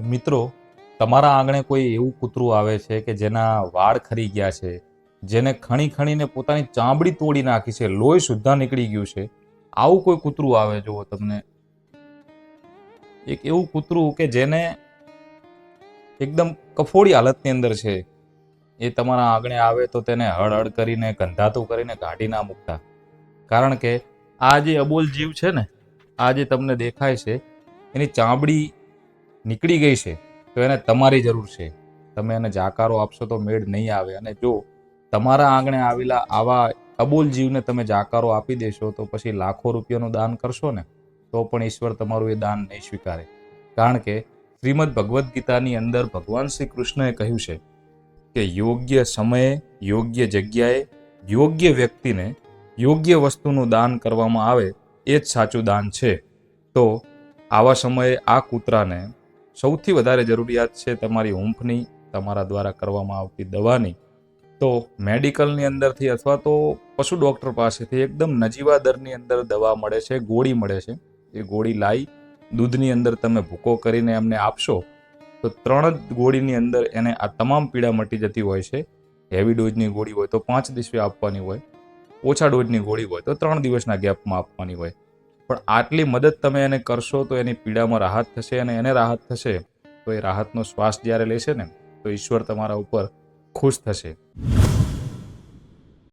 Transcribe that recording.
મિત્રો, તમારા આંગણે કોઈ એવું કૂતરું આવે છે કે જેના વાળ ખરી ગયા છે, જેને ખણી ખણીને પોતાની ચામડી તોડી નાખી છે, લોહી સુદ્ધા નીકળી ગયું છે, આવું કોઈ કૂતરું આવે? જુઓ તમને. એક એવું કૂતરું કે જેને એકદમ કફોડી હાલતની અંદર છે. એ તમારા આંગણે આવે તો તેને હળ હળ કરીને, ગંધાતું કરીને કાઢી ના મૂકતા. કારણ કે આ જે અબોલ જીવ છે ને, આ જે તમને દેખાય છે, એની ચામડી નીકળી ગઈ છે, તો એને તમારી જરૂર છે. તમે એને જાકારો આપશો તો મેળ નહીં આવે. અને જો તમારા આંગણે આવેલા આવા અબોલ જીવને તમે જાકારો આપી દેશો, તો પછી લાખો રૂપિયાનું દાન કરશો ને, તો પણ ઈશ્વર તમારું એ દાન નહીં સ્વીકારે. કારણ કે શ્રીમદ ભગવદ્ ગીતાની અંદર ભગવાન શ્રી કૃષ્ણએ કહ્યું છે કે યોગ્ય સમયે, યોગ્ય જગ્યાએ, યોગ્ય વ્યક્તિને યોગ્ય વસ્તુનું દાન કરવામાં આવે, એ જ સાચું દાન છે. તો આવા સમયે આ કૂતરાને સૌથી વધારે જરૂરિયાત છે તમારી હૂંફની તમારા દ્વારા કરવામાં આવતી દવાની. તો મેડિકલની અંદરથી અથવા તો પશુ ડૉક્ટર પાસેથી એકદમ નજીવા દરની અંદર દવા મળે છે, ગોળી મળે છે. એ ગોળી લાવી દૂધની અંદર તમે ભૂકો કરીને એમને આપશો, તો ત્રણ જ ગોળીની અંદર એને આ તમામ પીડા મટી જતી હોય છે. હેવી ડોઝની ગોળી હોય તો પાંચ દિવસે આપવાની હોય, ઓછા ડોઝની ગોળી હોય તો ત્રણ દિવસના ગેપમાં આપવાની હોય. પણ આટલી મદદ તમે એને કરશો તો એની પીડામાં રાહત થશે અને એને રાહત થશે. તો એ રાહતનો શ્વાસ જ્યારે લેશે ને, તો ઈશ્વર તમારા ઉપર ખુશ થશે.